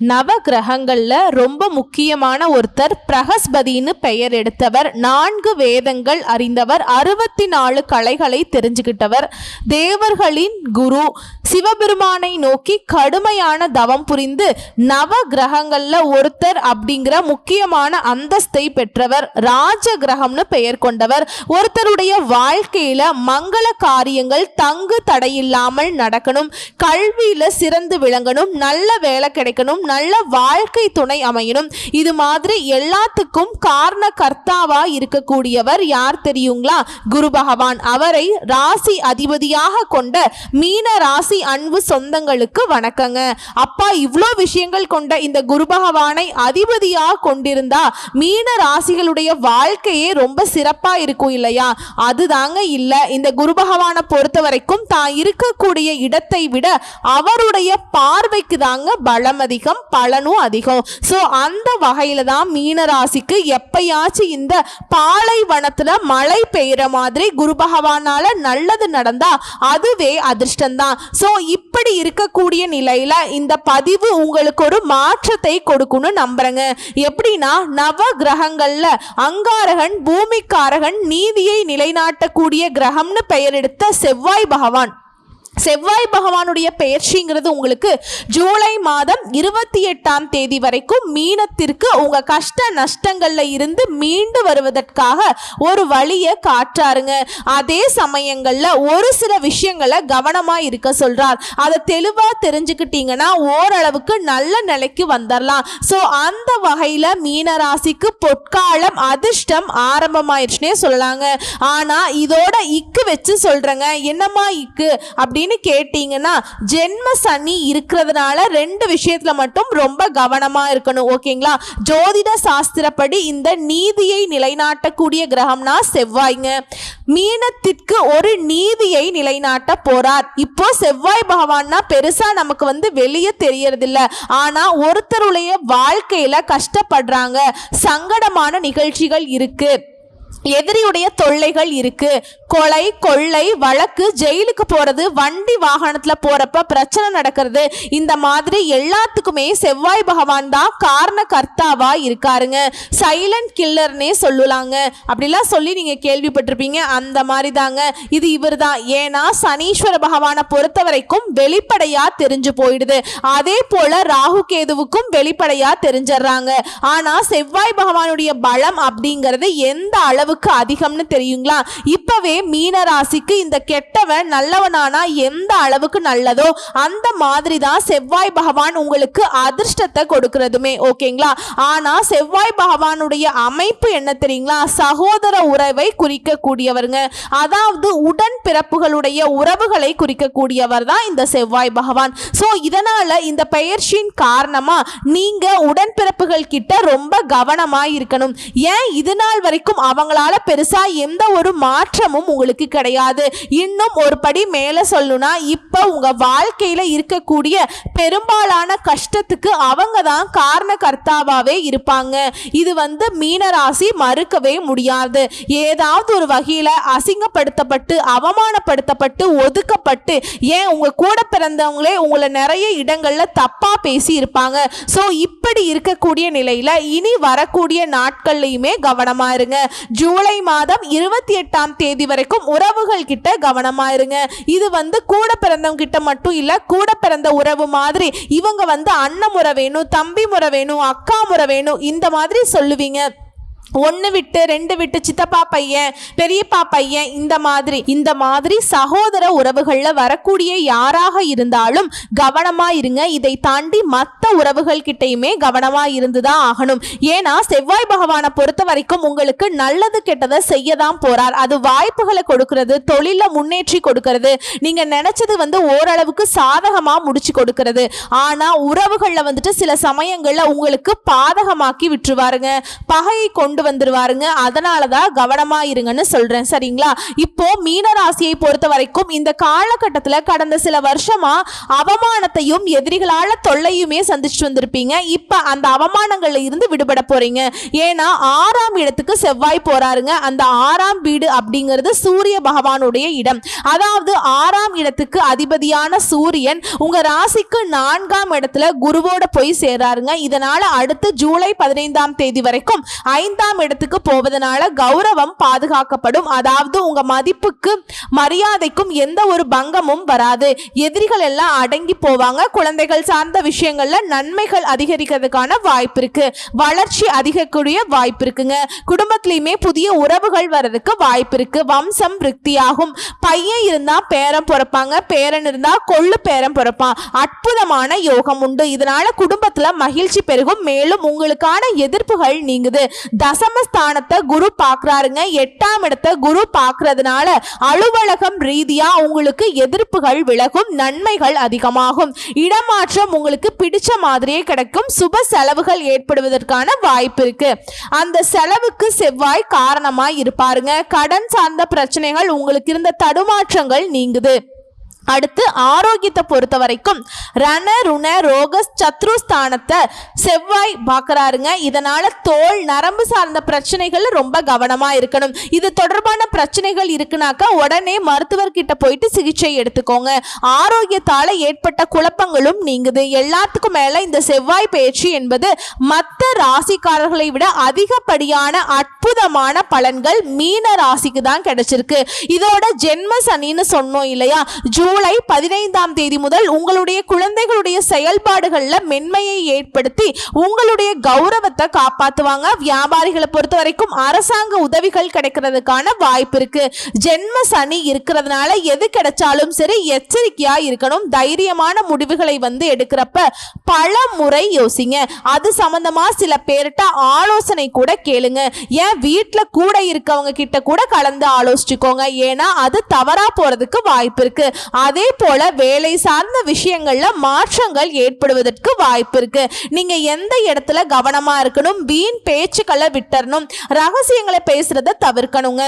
நவ கிரகங்களில் ரொம்ப முக்கியமான ஒருத்தர் பிரகஸ்பதின்னு பெயர் எடுத்தவர் நான்கு வேதங்கள் அறிந்தவர் அறுபத்தி நாலு கலைகளை தெரிஞ்சுக்கிட்டவர் தேவர்களின் குரு சிவபெருமானை நோக்கி கடுமையான தவம் புரிந்து நவ கிரகங்களில் ஒருத்தர் அப்படிங்கிற முக்கியமான அந்தஸ்தை பெற்றவர் ராஜ கிரகம்னு பெயர் கொண்டவர். ஒருத்தருடைய வாழ்க்கையில மங்கள காரியங்கள் தங்கு தடையில்லாமல் நடக்கணும் கல்வியில சிறந்து விளங்கணும் நல்ல வேலை கிடைக்கணும் நல்ல வாழ்க்கை துணை அமையணும். இது மாதிரி எல்லாத்துக்கும் காரண கர்த்தாவா இருக்கக்கூடியவர் யார் தெரியுங்களா? குரு பகவான். அவரை ராசி அதிபதியாக கொண்ட மீன ராசி அன்பு சொந்தங்களுக்கு வணக்கங்க. அப்பா இவ்வளோ விஷயங்கள் கொண்ட இந்த குரு பகவானை அதிபதியாக கொண்டிருந்தா மீன ராசிகளுடைய வாழ்க்கையே ரொம்ப சிறப்பா இருக்கும் இல்லையா? அதுதாங்க இல்ல. இந்த குரு பகவானை பொறுத்த வரைக்கும் தான் இருக்கக்கூடிய இடத்தை விட அவருடைய பார்வைக்கு தாங்க பலம் அதிகம். பலனும் அதிகம். ஸோ அந்த வகையில் தான் மீன ராசிக்கு எப்பயாச்சும் இந்த பாலைவனத்தில் மழை பெய்கிற மாதிரி குரு பகவானால் நல்லது நடந்தால் அதுவே அதிர்ஷ்டம்தான். ஸோ இப்படி இருக்கக்கூடிய நிலையில் இந்த பதிவு உங்களுக்கு ஒரு மாற்றத்தை கொடுக்கும்னு நம்புறேங்க. எப்படின்னா நவ கிரகங்களில் அங்காரகன் பூமிக்காரகன் நீதியை நிலைநாட்டக்கூடிய கிரகம்னு பெயர் எடுத்த செவ்வாய் பகவான். செவ்வாய் பகவானுடைய பெயர்ச்சிங்கிறது உங்களுக்கு ஜூலை மாதம் இருபத்தி எட்டாம் தேதி வரைக்கும் மீனத்திற்கு உங்க கஷ்ட நஷ்டங்கள்ல இருந்து மீண்டு வருவதற்காக ஒரு வழியை காற்றாருங்க அதே சமயங்கள்ல ஒரு சில விஷயங்களை கவனமா இருக்க சொல்றார். அதை தெளிவா தெரிஞ்சுக்கிட்டீங்கன்னா ஓரளவுக்கு நல்ல நிலைக்கு வந்துடலாம் ஸோ அந்த வகையில மீன ராசிக்கு பொற்காலம் அதிர்ஷ்டம் ஆரம்பமாயிருச்சுனே சொல்லலாங்க. ஆனா இதோட இக்கு வச்சு சொல்றேங்க. என்னம்மா இக்கு? அப்படி அப்படின்னு கேட்டீங்கன்னா ஜென்ம சனி இருக்கிறதுனால ரெண்டு விஷயத்துல மட்டும் ரொம்ப கவனமா இருக்கணும் ஓகேங்களா? ஜோதிட சாஸ்திரப்படி இந்த நீதியை நிலைநாட்டக்கூடிய கிரகம்னா செவ்வாய்ங்க. மீனத்திற்கு ஒரு நீதியை நிலைநாட்ட போறார். இப்போ செவ்வாய் பகவான்னா பெருசா நமக்கு வந்து வெளியே தெரியறதில்ல. ஆனா ஒருத்தருடைய வாழ்க்கையில கஷ்டப்படுறாங்க. சங்கடமான நிகழ்ச்சிகள் இருக்கு. எதிரியுடைய தொல்லைகள் இருக்கு. கொலை கொள்ளை வழக்கு ஜெயிலுக்கு போறது வண்டி வாகனத்துல போறப்ப பிரச்சனை நடக்கிறது. இந்த மாதிரி எல்லாத்துக்குமே செவ்வாய் பகவான் தான் காரண கர்த்தாவா இருக்காருங்க. சைலண்ட் கில்லர்னே சொல்லலாங்க. அப்படிலாம் சொல்லி நீங்க கேள்விப்பட்டிருப்பீங்க. அந்த மாதிரி தாங்க இது இவர் தான் ஏன்னா சனீஸ்வர பகவானை பொறுத்த வரைக்கும் வெளிப்படையா தெரிஞ்சு போயிடுது. அதே போல ராகு கேதுவுக்கும் வெளிப்படையா தெரிஞ்சிடுறாங்க ஆனா செவ்வாய் பகவானுடைய பலம் அப்படிங்கிறது எந்த அளவு அளவுக்கு அதிகம்னு தெரியுங்களா? இப்பவே மீன ராசிக்கு இந்த கெட்டவன் நல்லவனானா எந்த அளவுக்கு நல்லதோ அந்த மாதிரி தான் செவ்வாய் பகவான் உங்களுக்கு அதிர்ஷ்டத்தை கொடுக்கறதுமே ஓகேங்களா? ஆனா செவ்வாய் பகவானுடைய அமைப்பு என்ன தெரியுங்களா? சகோதர உறவை குறிக்கக்கூடியவருங்க. அதாவது உடன் பிறப்புகளுடைய உறவுகளை குறிக்கக்கூடியவர் தான் இந்த செவ்வாய் பகவான். ஸோ இதனால இந்த பெயர்ச்சியின் காரணமா நீங்க உடன்பிறப்புகள் கிட்ட ரொம்ப கவனமா இருக்கணும் ஏன்? இது நாள் வரைக்கும் அவங்கள அவங்களால பெருசா எந்த ஒரு மாற்றமும் உங்களுக்கு கிடையாது. இன்னும் ஒரு படி மேல சொல்லணும்னா இப்ப உங்க வாழ்க்கையில இருக்கக்கூடிய பெரும்பாலான கஷ்டத்துக்கு அவங்க தான் காரணகர்த்தாவாகவே இருப்பாங்க. இது வந்து மீனராசி மறுக்கவே முடியாது. ஏதாவது ஒரு வகையில அசிங்கப்படுத்தப்பட்டு அவமானப்படுத்தப்பட்டு ஒதுக்கப்பட்டு ஏன் உங்க கூட பிறந்தவங்களே உங்களை நிறைய இடங்கள்ல தப்பா பேசி இருப்பாங்க. ஸோ இப்படி இருக்கக்கூடிய நிலையில இனி வரக்கூடிய நாட்கள்லையுமே கவனமா இருங்க. ஜூலை மாதம் இருபத்தி எட்டாம் தேதி வரைக்கும் உறவுகள் கிட்ட கவனமா இருங்க இது வந்து கூட பிறந்தவங்க கிட்ட மட்டும் இல்ல கூட பிறந்த உறவு மாதிரி. இவங்க வந்து அண்ணன் முறை வேணும் தம்பி முறை வேணும் அக்கா முறை வேணும் இந்த மாதிரி சொல்லுவீங்க. ஒன்று விட்டு ரெண்டு விட்டு சித்தப்பா பையன் பெரியப்பா பையன் இந்த மாதிரி. இந்த மாதிரி சகோதர உறவுகளில் வரக்கூடிய யாராக இருந்தாலும் கவனமாக இருங்க. இதை தாண்டி மற்ற உறவுகள் கிட்டையுமே கவனமாக இருந்து தான் ஆகணும். ஏன்னா செவ்வாய் பகவானை பொறுத்த வரைக்கும் உங்களுக்கு நல்லது கெட்டதை செய்ய தான் போறார். அது வாய்ப்புகளை கொடுக்கறது தொழிலில் முன்னேற்றி கொடுக்கறது. நீங்கள் நினைச்சது வந்து ஓரளவுக்கு சாதகமாக முடிச்சு கொடுக்கறது. ஆனால் உறவுகளில் வந்துட்டு சில சமயங்களில் உங்களுக்கு பாதகமாக்கி விட்டுருவாருங்க. பகையை கொண்டு கொண்டு வந்துருவாருங்க. அதனாலதான் கவனமா இருங்கன்னு சொல்றேன். சரிங்களா? இப்போ மீன ராசியை பொறுத்த வரைக்கும் இந்த காலகட்டத்தில் கடந்த சில வருஷமா அவமானத்தையும் எதிரிகளால தொல்லையுமே சந்திச்சுட்டு வந்திருப்பீங்க. இப்ப அந்த அவமானங்கள்ல இருந்து விடுபட போறீங்க. ஏன்னா ஆறாம் இடத்துக்கு செவ்வாய் போறாருங்க. அந்த ஆறாம் வீடு அப்படிங்கிறது சூரிய பகவானுடைய இடம். அதாவது ஆறாம் இடத்துக்கு அதிபதியான சூரியன் உங்க ராசிக்கு நான்காம் இடத்துல குருவோட போய் சேராருங்க இதனால அடுத்து ஜூலை பதினைந்தாம் தேதி வரைக்கும் ஐந்தாம் இடத்துக்கு போவதனால கௌரவம் பாதுகாக்கப்படும். அதாவது உங்க மதிப்புக்கு மரியாதைக்கும் எந்த ஒரு பங்கமும் வராது. எதிரிகள் எல்லாம் அடங்கி போவாங்க. குழந்தைகள் சார்ந்த விஷயங்கள்ல நன்மைகள் அதிகரிக்கிறதுக்கான வாய்ப்பு இருக்கு. வளர்ச்சி அதிகக்கூடிய வாய்ப்பு இருக்குங்க. குடும்பத்திலயுமே புதிய உறவுகள் வர்றதுக்கு வாய்ப்பு இருக்கு. வம்சம் விருத்தியாகும். பையன் இருந்தா பேரன் பிறப்பாங்க. பேரன் இருந்தா கொள்ளு பேரன் பிறப்பான். அற்புதமான யோகம் உண்டு. இதனால குடும்பத்துல மகிழ்ச்சி பெருகும். மேலும் உங்களுக்கான எதிர்ப்புகள் நீங்குது. தசமஸ்தானத்தை குரு பார்க்குறாருங்க. எட்டாம் இடத்தை குரு பார்க்கறதுனால அலுவலகம் ரீதியாக உங்களுக்கு எதிர்ப்புகள் விலகும் நன்மைகள் அதிகமாகும். இடமாற்றம் உங்களுக்கு பிடிச்ச மாதிரியே கிடைக்கும். சுப செலவுகள் ஏற்படுவதற்கான வாய்ப்பு இருக்கு. அந்த செலவுக்கு செவ்வாய் காரணமாக இருப்பாருங்க. கடன் சார்ந்த பிரச்சனைகள் உங்களுக்கு இருந்த தடுமாற்றங்கள் நீங்குது. அடுத்து ஆரோக்கியத்தை பொறுத்த வரைக்கும் ரண ருண ரோக சத்ருஸ்தானத்தை செவ்வாய் பார்க்குறாருங்க. இதனால தோல் நரம்பு சார்ந்த பிரச்சனைகள் ரொம்ப கவனமாக இருக்கணும். இது தொடர்பான பிரச்சனைகள் இருக்குனாக்கா உடனே மருத்துவர்கிட்ட போயிட்டு சிகிச்சை எடுத்துக்கோங்க. ஆரோக்கியத்தால் ஏற்பட்ட குழப்பங்களும் நீங்குது. எல்லாத்துக்கும் மேலே இந்த செவ்வாய் பயிற்சி என்பது மற்ற ராசிக்காரர்களை விட அதிகப்படியான அற்புதமான பலன்கள் மீன ராசிக்கு தான் கிடைச்சிருக்கு. இதோட ஜென்ம சனின்னு சொன்னோம் இல்லையா? ஜூலை பதினைந்தாம் தேதி முதல் உங்களுடைய குழந்தைகளுடைய செயல்பாடுகளில் மென்மையை ஏற்படுத்தி உங்களுடைய கௌரவத்தை காப்பாற்றுவாங்க வியாபாரிகளை பொறுத்த வரைக்கும் அரசாங்க உதவிகள் கிடைக்கிறதுக்கான வாய்ப்பு இருக்கு. ஜென்ம சனி இருக்கிறதுனால எது கிடைச்சாலும் சரி எச்சரிக்கையா இருக்கணும். தைரியமான முடிவுகளை வந்து எடுக்கிறப்ப பல முறை யோசிங்க. அது சம்பந்தமா சில பேர்கிட்ட ஆலோசனை கூட கேளுங்க. ஏன் வீட்டில் கூட இருக்கவங்க கிட்ட கூட கலந்து ஆலோசிச்சுக்கோங்க. ஏன்னா அது தவறா போறதுக்கு வாய்ப்பு இருக்கு. அதே போல வேலை சார்ந்த விஷயங்கள்ல மாற்றங்கள் ஏற்படுவதற்கு வாய்ப்பு இருக்கு. நீங்க எந்த இடத்துல கவனமா இருக்கணும்? வீண் பேச்சுக்களை விட்டுறணும் ரகசியங்களை பேசுறத தவிர்க்கணுங்க.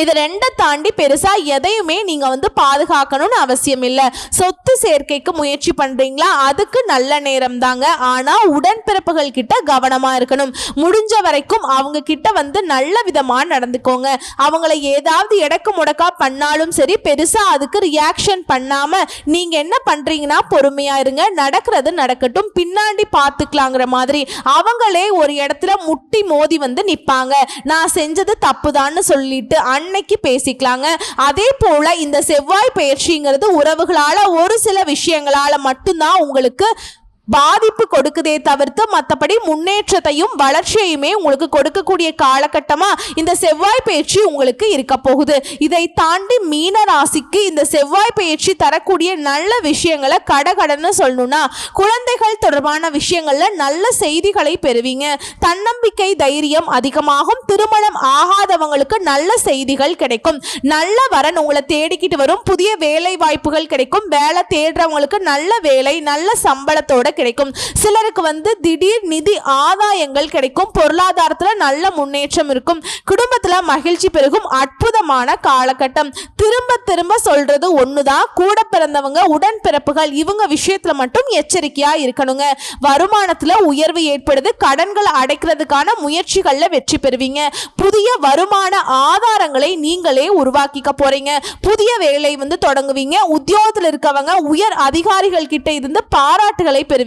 இது ரெண்டை தாண்டி பெருசா எதையுமே நீங்க வந்து பாதுகாக்கணும்னு அவசியம் இல்லை. சொத்து சேர்க்கைக்கு முயற்சி பண்றீங்களா? அதுக்கு நல்ல நேரம் தாங்க. ஆனா உடன்பிறப்புகள் கிட்ட கவனமா இருக்கணும். முடிஞ்ச வரைக்கும் அவங்க கிட்ட வந்து நல்ல விதமா நடந்துக்கோங்க. அவங்கள ஏதாவது இடக்கு முடக்கா பண்ணாலும் சரி பெருசா அதுக்கு ரியாக்ஷன் பண்ணாம நீங்க என்ன பண்றீங்கன்னா பொறுமையா இருங்க. நடக்கிறது நடக்கட்டும். பின்னாடி பார்த்துக்கலாங்கிற மாதிரி. அவங்களே ஒரு இடத்துல முட்டி மோதி வந்து நிப்பாங்க. நான் செஞ்சது தப்புதான்னு சொல்லிட்டு அன்னைக்கு பேசிக்கலாங்க. அதே போல இந்த செவ்வாய் பயிற்சிங்கிறது உறவுகளால் ஒரு சில விஷயங்களால் மட்டும்தான் உங்களுக்கு பாதிப்பு கொடுக்குதே தவிர்த்து மற்றபடி முன்னேற்றத்தையும் வளர்ச்சியையுமே உங்களுக்கு கொடுக்கக்கூடிய காலகட்டமாக இந்த செவ்வாய் பயிற்சி உங்களுக்கு இருக்க போகுது. இதை தாண்டி மீன ராசிக்கு இந்த செவ்வாய் பயிற்சி தரக்கூடிய நல்ல விஷயங்களை கடகடன்னு சொல்லணும்னா குழந்தைகள் தொடர்பான விஷயங்களில் நல்ல செய்திகளை பெறுவீங்க. தன்னம்பிக்கை தைரியம் அதிகமாகும். திருமணம் ஆகாதவங்களுக்கு நல்ல செய்திகள் கிடைக்கும். நல்ல வரன் உங்களை தேடிக்கிட்டு வரும். புதிய வேலை வாய்ப்புகள் கிடைக்கும். வேலை தேடுறவங்களுக்கு நல்ல வேலை நல்ல சம்பளத்தோட கிடைக்கும். சிலருக்கு வந்து திடீர் நிதி ஆதாயங்கள் கிடைக்கும். பொருளாதாரத்துல நல்ல முன்னேற்றம் இருக்கும். குடும்பத்துல மகிழ்ச்சி பெருகும். அற்புதமான காலகட்டம். திரும்ப திரும்ப சொல்றது ஒண்ணுதான். கூட பிறந்தவங்க உடன்பிறப்புகள் இவங்க விஷயத்துல மட்டும் எச்சரிக்கையா இருக்கணுங்க. வருமானத்துல உயர்வு ஏற்படுது. கடன்கள் அடைக்கிறதுக்கான முயற்சிகள்ல வெற்றி பெறுவீங்க. புதிய வருமான ஆதாரங்களை நீங்களே உருவாக்கிக்க போறீங்க. புதிய வேலை வந்து தொடங்குவீங்க. உத்தியோகத்தில் இருக்கவங்க உயர் அதிகாரிகள் கிட்ட இருந்து பாராட்டுகளை பெறுவீங்க.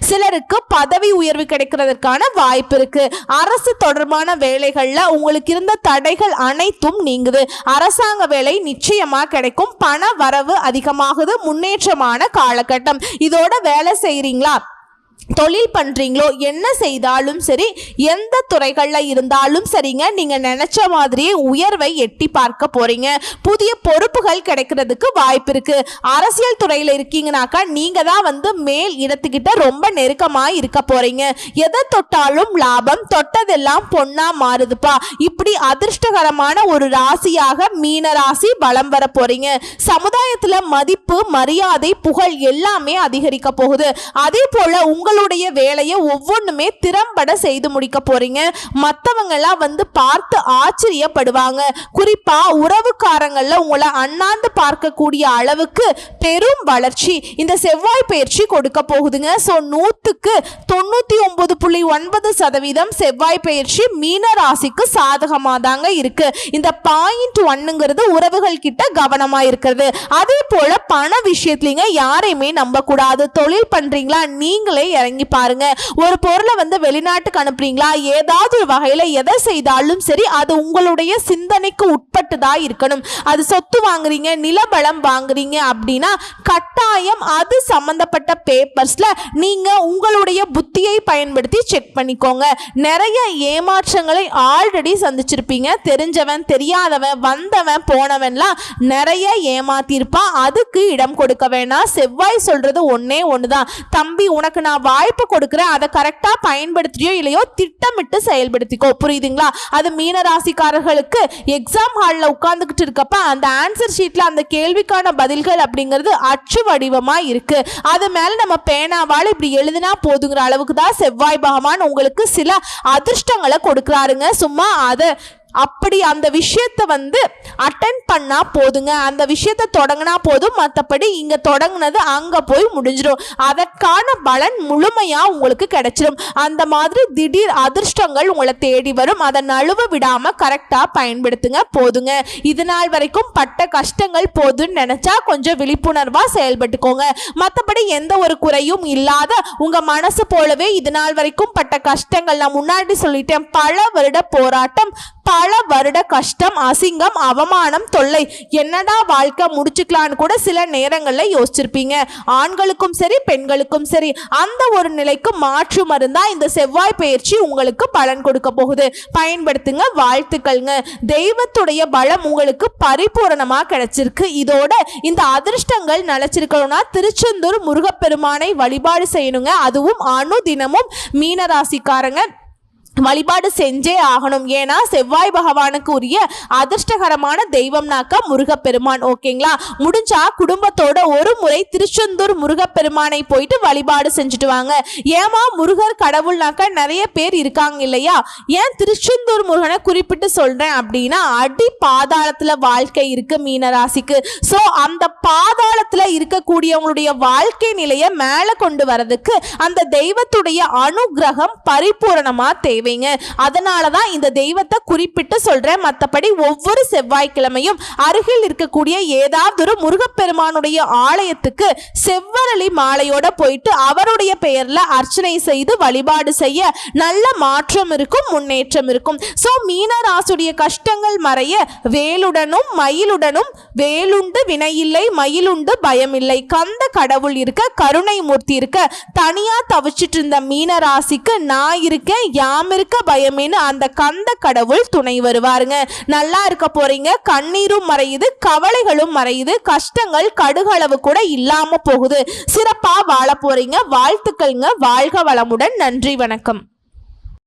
சிலருக்கு பதவி உயர்வு கிடைக்கிறதுக்கான வாய்ப்பு இருக்கு. அரசு தொடர்பான வேலைகள்ல உங்களுக்கு இருந்த தடைகள் அனைத்தும் நீங்குது. அரசாங்க வேலை நிச்சயமா கிடைக்கும். பண வரவு அதிகமாகுது. முன்னேற்றமான காலகட்டம். இதோட வேலை செய்யறீங்களா தொழில் பண்ணுறீங்களோ என்ன செய்தாலும் சரி எந்த துறைகளில் இருந்தாலும் சரிங்க. நீங்கள் நினச்ச மாதிரியே உயர்வை எட்டி பார்க்க போகிறீங்க புதிய பொறுப்புகள் கிடைக்கிறதுக்கு வாய்ப்பு இருக்குது அரசியல் துறையில் இருக்கீங்கனாக்கா நீங்கள் தான் வந்து மேல் இடத்துக்கிட்ட ரொம்ப நெருக்கமாக இருக்க போகிறீங்க எதை தொட்டாலும் லாபம் தொட்டதெல்லாம் பொண்ணாக மாறுதுப்பா. இப்படி அதிர்ஷ்டகரமான ஒரு ராசியாக மீன ராசி பலம் வர போகிறீங்க சமுதாயத்தில் மதிப்பு மரியாதை புகழ் எல்லாமே அதிகரிக்க போகுது. அதே போல் உங்கள் உங்களுடைய வேலையை ஒவ்வொன்றுமே திறம்பட செய்து முடிக்க போறீங்க. மற்றவங்கெல்லாம் வந்து பார்த்து ஆச்சரியப்படுவாங்க. குறிப்பா உறவுக்காரங்களில் உங்களை அண்ணாந்து பார்க்கக்கூடிய அளவுக்கு பெரும் வளர்ச்சி. இந்த செவ்வாய் பயிற்சி கொடுக்க போகுதுங்க. ஸோ நூற்றுக்கு தொண்ணூற்றி ஒன்பது புள்ளி ஒன்பது சதவீதம் செவ்வாய் பயிற்சி மீன ராசிக்கு சாதகமாக தாங்க இருக்கு. இந்த பாயிண்ட் ஒன்னுங்கிறது உறவுகள் கிட்ட கவனமா இருக்கிறது. அதே போல பண விஷயத்துலங்க யாரையுமே நம்பக்கூடாது. தொழில் பண்றீங்களா? நீங்களே இறங்கி பாருங்க. ஒரு பொருளை வந்து வெளிநாட்டுக்கு அனுப்புறீங்களா? ஏதாவது ஒரு வகையில எதை செய்தாலும் சரி அது உங்களுடைய சிந்தனைக்கு உட்பட்டு தான் இருக்கணும். அது சொத்து வாங்குறீங்க நிலபலம் வாங்குறீங்க அப்படின்னா கட்டாயம் அது சம்பந்தப்பட்ட பேப்பர்ஸில் நீங்க உங்களுடைய புத்தியை பயன்படுத்தி செக் பண்ணிக்கோங்க. நிறைய ஏமாற்றங்களை ஆல்ரெடி சந்திச்சிருப்பீங்க. தெரிஞ்சவன் தெரியாதவன் வந்தவன் போனவன்லாம் நிறைய ஏமாத்திருப்பான். அதுக்கு இடம் கொடுக்க வேணாம். செவ்வாய் சொல்றது ஒன்னே ஒண்ணுதான். தம்பி உனக்கு நான் வாய்ப்பு கொடுக்குறேன் அதை கரெக்டாக பயன்படுத்தியோ இல்லையோ திட்டமிட்டு செயல்படுத்திக்கோ. புரியுதுங்களா? அது மீன ராசிக்காரர்களுக்கு எக்ஸாம் ஹாலில் உட்காந்துக்கிட்டு இருக்கப்ப அந்த ஆன்சர் ஷீட்ல அந்த கேள்விக்கான பதில்கள் அப்படிங்கிறது அச்சு வடிவமா இருக்கு. அது மேல நம்ம பேனாவால் இப்படி எழுதினா போதுங்கிற அளவுக்கு தான் செவ்வாய் பகவான் உங்களுக்கு சில அதிர்ஷ்டங்களை கொடுக்குறாருங்க. சும்மா அதை அப்படி அந்த விஷயத்தை வந்து அட்டன் பண்ணா போதுங்க. அந்த விஷயத்தை தொடங்கினா போதும். மற்றபடி இங்க தொடங்கினது அங்க போய் முடிஞ்சிடும். அதற்கான பலன் முழுமையா உங்களுக்கு கிடைச்சிடும் அந்த மாதிரி திடீர் அதிர்ஷ்டங்கள் உங்களை தேடி வரும். அதை நழுவ விடாம கரெக்டா பயன்படுத்துங்க. போதுங்க. இது நாள் வரைக்கும் பட்ட கஷ்டங்கள் போதுன்னு நினைச்சா கொஞ்சம் விழிப்புணர்வா செயல்பட்டுக்கோங்க. மற்றபடி எந்த ஒரு குறையும் இல்லாத உங்க மனசு போலவே இது நாள் வரைக்கும் பட்ட கஷ்டங்கள். நான் முன்னாடி சொல்லிட்டேன். பல வருட போராட்டம் பல வருட கஷ்டம் அசிங்கம் அவமானம் தொல்லை என்னடா வாழ்க்கை முடிச்சுக்கலான்னு கூட சில நேரங்களில் யோசிச்சிருப்பீங்க. ஆண்களுக்கும் சரி பெண்களுக்கும் சரி அந்த ஒரு நிலைக்கு மாற்று மருந்தா இந்த செவ்வாய் பயிற்சி உங்களுக்கு பலன் கொடுக்க போகுது. பயன்படுத்துங்க வாழ்த்துக்கள்ங்க. தெய்வத்துடைய பலம் உங்களுக்கு பரிபூரணமா கிடைச்சிருக்கு. இதோட இந்த அதிர்ஷ்டங்கள் நிலைச்சிருக்கணும்னா திருச்செந்தூர் முருகப்பெருமானை வழிபாடு செய்யணுங்க. அதுவும் அணு தினமும் மீனராசிக்காரங்க. வழிபாடு செஞ்சே ஆகணும். ஏன்னா செவ்வாய் பகவானுக்கு உரிய அதிர்ஷ்டகரமான தெய்வம்னாக்கா முருகப்பெருமான். ஓகேங்களா? முடிஞ்சா குடும்பத்தோட ஒரு முறை திருச்செந்தூர் முருகப்பெருமானை போயிட்டு வழிபாடு செஞ்சுட்டு வாங்க. ஏமா முருகர் கடவுள்னாக்க நிறைய பேர் இருக்காங்க இல்லையா? ஏன் திருச்செந்தூர் முருகனை குறிப்பிட்டு சொல்றேன் அப்படின்னா அடி பாதாளத்துல வாழ்க்கை இருக்கு மீனராசிக்கு. ஸோ அந்த பாதாளத்துல இருக்கக்கூடியவங்களுடைய வாழ்க்கை நிலையை மேலே கொண்டு வரதுக்கு அந்த தெய்வத்துடைய அனுகிரகம் பரிபூரணமா தேவை. செய்வீங்க. அதனால தான் இந்த தெய்வத்தை குறிப்பிட்டு சொல்றேன். மற்றபடி ஒவ்வொரு செவ்வாய்க்கிழமையும் அருகில் இருக்கக்கூடிய ஏதாவது ஒரு முருகப்பெருமானுடைய ஆலயத்துக்கு செவ்வரளி மாலையோட போயிட்டு அவருடைய பெயர்ல அர்ச்சனை செய்து வழிபாடு செய்ய நல்ல மாற்றம் இருக்கும் முன்னேற்றம் இருக்கும். ஸோ மீனராசுடைய கஷ்டங்கள் மறைய வேலுடனும் மயிலுடனும் வேலுண்டு வினையில்லை மயிலுண்டு பயமில்லை. கந்த கடவுள் இருக்க கருணை மூர்த்தி இருக்க தனியா தவிச்சிட்டு இருந்த மீனராசிக்கு நான் இருக்கேன் யாம் இருக்க பயமேன்னு அந்த கந்த கடவுள் துணை வருவாருங்க. நல்லா இருக்க போறீங்க. கண்ணீரும் மறையுது கவலைகளும் மறையுது கஷ்டங்கள் கடுகளவு கூட இல்லாம போகுது. சிறப்பா வாழ போறீங்க. வாழ்த்துக்கள்ங்க. வாழ்க வளமுடன். நன்றி வணக்கம்.